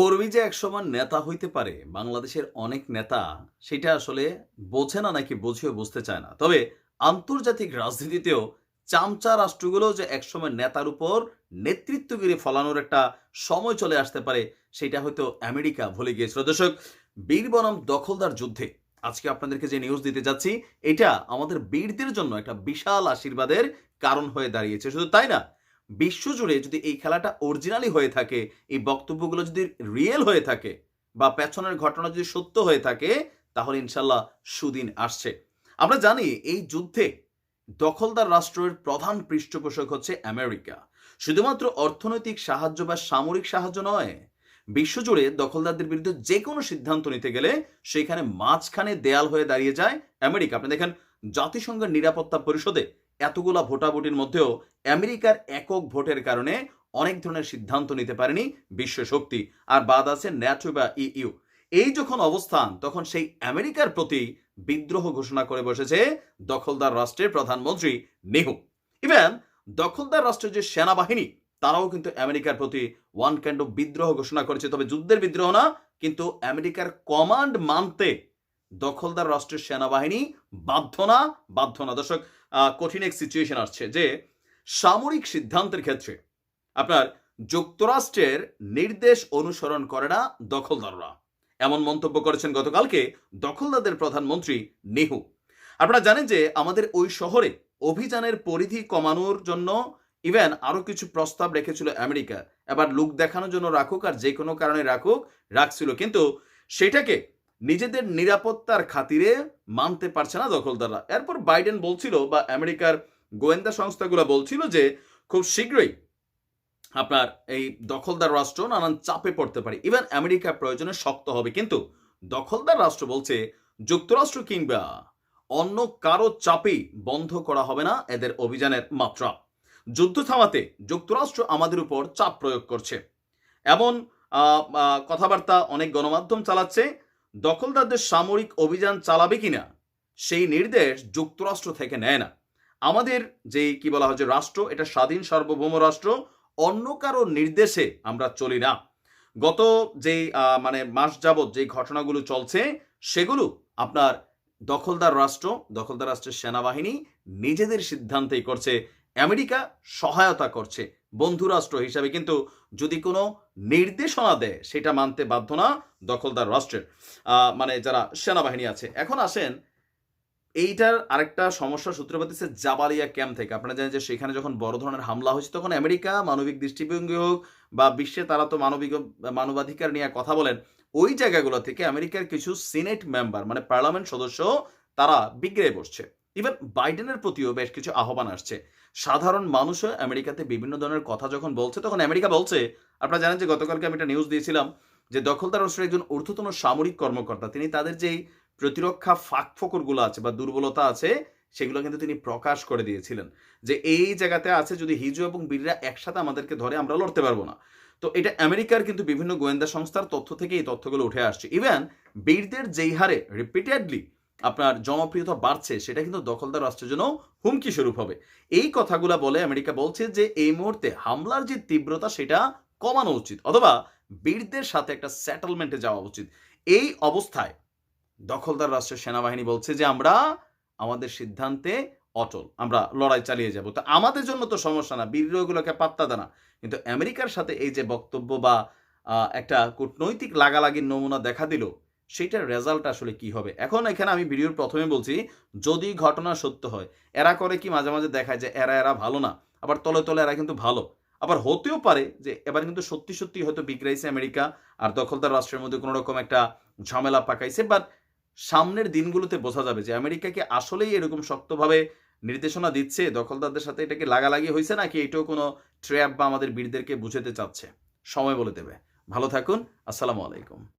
কর্মী যে একসময় নেতা হইতে পারে, বাংলাদেশের অনেক নেতা, সেটা আসলে বোঝে না নাকি বুঝেও বুঝতে চায় না। তবে আন্তর্জাতিক রাজনীতিতেও চামচা রাষ্ট্রগুলো যে একসময় নেতার উপর নেতৃত্বগিরি ফলানোর একটা সময় চলে আসতে পারে, সেটা হয়তো আমেরিকা ভুলে গিয়েছিল। দর্শক, বীর বনাম দখলদার যুদ্ধে আজকে আপনাদেরকে যে নিউজ দিতে যাচ্ছি, এটা আমাদের বীরদের জন্য একটা বিশাল আশীর্বাদের কারণ হয়ে দাঁড়িয়েছে। শুধু তাই না বিশ্বজুড়ে যদি এই খেলাটা অরিজিনালি হয়ে থাকে, এই বক্তব্যগুলো যদি রিয়েল হয়ে থাকে বা পেছনের ঘটনা যদি সত্য হয়ে থাকে, তাহলে ইনশাল্লাহ সুদিন আসছে। আমরা জানি এই যুদ্ধে দখলদার রাষ্ট্রের প্রধান পৃষ্ঠপোষক হচ্ছে আমেরিকা। শুধুমাত্র অর্থনৈতিক সাহায্য বা সামরিক সাহায্য নয়, বিশ্বজুড়ে দখলদারদের বিরুদ্ধে যে কোনো সিদ্ধান্ত নিতে গেলে সেখানে মাঝখানে দেয়াল হয়ে দাঁড়িয়ে যায় আমেরিকা। আপনি দেখেন, জাতিসংঘের নিরাপত্তা পরিষদে এতগুলা ভোটাভুটির মধ্যেও আমেরিকার একক ভোটের কারণে অনেক ধরনের সিদ্ধান্ত নিতে পারেনি বিশ্ব শক্তি। আর বাদ আছে ন্যাটো বা ইইউ এই যখন অবস্থান, তখন সেই আমেরিকার প্রতি বিদ্রোহ ঘোষণা করে বসেছে দখলদার রাষ্ট্রের প্রধানমন্ত্রী নেহু। ইভেন দখলদার রাষ্ট্রের যে সেনাবাহিনী, তারাও কিন্তু আমেরিকার প্রতি ওয়ান কাইন্ড অফ বিদ্রোহ ঘোষণা করেছে। তবে যুদ্ধের বিদ্রোহ না, কিন্তু আমেরিকার কমান্ড মানতে দখলদার রাষ্ট্রের সেনাবাহিনী বাধ্য না বাধ্য না। দর্শক কঠিন এক সিচুয়েশন আসছে যে সামরিক সিদ্ধান্তের ক্ষেত্রে আপনার যুক্তরাষ্ট্রের নির্দেশ অনুসরণ করে না দখলদাররা। এমন মন্তব্য করেছেন গতকালকে দখলদারদের প্রধানমন্ত্রী নেহু। আপনারা জানেন যে আমাদের ওই শহরে অভিযানের পরিধি কমানোর জন্য ইভেন আরও কিছু প্রস্তাব রেখেছিল আমেরিকা। এবার লুক দেখানোর জন্য রাখুক আর যে কোনো কারণে রাখুক, রাখছিল। কিন্তু সেটাকে নিজেদের নিরাপত্তার খাতিরে মানতে পারছে না দখলদাররা। এরপর বাইডেন বলছিল বা আমেরিকার গোয়েন্দা সংস্থাগুলো বলছিল যে খুব শীঘ্রই আপনার এই দখলদার রাষ্ট্র নানান চাপে পড়তে পারে। ইভেন আমেরিকা প্রয়োজনে শক্ত হবে, কিন্তু দখলদার রাষ্ট্র বলছে যুক্তরাষ্ট্র কিংবা অন্য কারও চাপেই বন্ধ করা হবে না এদের অভিযানের মাত্রা। যুদ্ধ থামাতে যুক্তরাষ্ট্র আমাদের উপর চাপ প্রয়োগ করছে। এমন কথাবার্তা অনেক গণমাধ্যম চালাচ্ছে। দখলদারদের সামরিক অভিযান চালাবে কিনা সেই নির্দেশ যুক্তরাষ্ট্র থেকে নেয় না। আমাদের যে কি বলা হয় যে রাষ্ট্র এটা স্বাধীন সার্বভৌম রাষ্ট্র অন্য কারও নির্দেশে আমরা চলি না। গত আহ, মানে মাস যাবৎ যে ঘটনাগুলো চলছে সেগুলো আপনার দখলদার রাষ্ট্র দখলদার রাষ্ট্রের সেনাবাহিনী নিজেদের সিদ্ধান্তেই করছে। আমেরিকা সহায়তা করছে বন্ধুরাষ্ট্র হিসাবে। কিন্তু যদি কোনো নির্দেশনা দেয়, সেটা মানতে বাধ্য না দখলদার রাষ্ট্রের মানে যারা সেনাবাহিনী আছে। এখন আসেন, এইটার আরেকটা সমস্যা সূত্রপাত হচ্ছে জাবালিয়া ক্যাম্প থেকে। আপনারা জানেন যে সেখানে যখন বড় ধরনের হামলা হয়েছে, তখন আমেরিকা মানবিক দৃষ্টিভঙ্গি হোক বা বিশ্বে তারা তো মানবিক, মানবাধিকার নিয়ে কথা বলেন, ওই জায়গাগুলো থেকে আমেরিকার কিছু সিনেট মেম্বার মানে পার্লামেন্ট সদস্য, তারা বিগ্রে বসছে। ইভেন বাইডেনের প্রতিও বেশ কিছু আহ্বান আসছে। সাধারণ মানুষও আমেরিকাতে বিভিন্ন ধরনের কথা যখন বলছে, তখন আমেরিকা বলছে, আপনারা জানেন যে গতকালকে আমি একটা নিউজ দিয়েছিলাম যে দখলদার রাষ্ট্রের একজন ঊর্ধ্বতন সামরিক কর্মকর্তা, তিনি তাদের যেই প্রতিরক্ষা ফাঁক ফোকরগুলো আছে বা দুর্বলতা আছে, সেগুলো কিন্তু তিনি প্রকাশ করে দিয়েছিলেন। যে এই জায়গাতে আছে যদি হিজু এবং বীররা একসাথে আমাদেরকে ধরে, আমরা লড়তে পারব না। তো এটা আমেরিকার কিন্তু বিভিন্ন গোয়েন্দা সংস্থার তথ্য থেকে এই তথ্যগুলো উঠে আসছে। ইভেন বীরদের যেই হারে রিপিটেডলি আপনার জনপ্রিয়তা বাড়ছে, সেটা কিন্তু দখলদার রাষ্ট্রের জন্য হুমকি স্বরূপ হবে। এই কথাগুলো বলে আমেরিকা বলছে যে, এই মুহূর্তে হামলার যে তীব্রতা, সেটা কমানো উচিত অথবা বীরদের সাথে একটা সেটেলমেন্টে যাওয়া উচিত। এই অবস্থায় দখলদার রাষ্ট্রের সেনাবাহিনী বলছে যে, আমরা আমাদের সিদ্ধান্তে অটল, আমরা লড়াই চালিয়ে যাব। তো আমাদের জন্য তো সমস্যা না বীরগুলোকে পাত্তা দেয় না। কিন্তু আমেরিকার সাথে এই যে বক্তব্য বা একটা কূটনৈতিক লাগালাগির নমুনা দেখা দিল সেটার রেজাল্ট আসলে কি হবে? এখন এখানে আমি ভিডিওর প্রথমে বলছি, যদি ঘটনা সত্য হয়, এরা করে কি মাঝে মাঝে দেখায় যে এরা এরা ভালো না, আবার তলে তলে এরা কিন্তু ভালো। আবার হতেও পারে যে এবার কিন্তু সত্যি সত্যি হয়তো বিগড়াইছে আমেরিকা আর দখলদার রাষ্ট্রের মধ্যে কোনো রকম একটা ঝামেলা পাকাইছে বাট সামনের দিনগুলোতে বোঝা যাবে যে আমেরিকা কি আসলেই এরকম শক্তভাবে নির্দেশনা দিচ্ছে, দখলদারদের সাথে এটাকে লাগালাগি হয়েছে নাকি এটাও কোনো ট্র্যাপ বা আমাদের বীরদেরকে বুঝাতে চাচ্ছে? সময় বলে দেবে। ভালো থাকুন, আসসালামু আলাইকুম।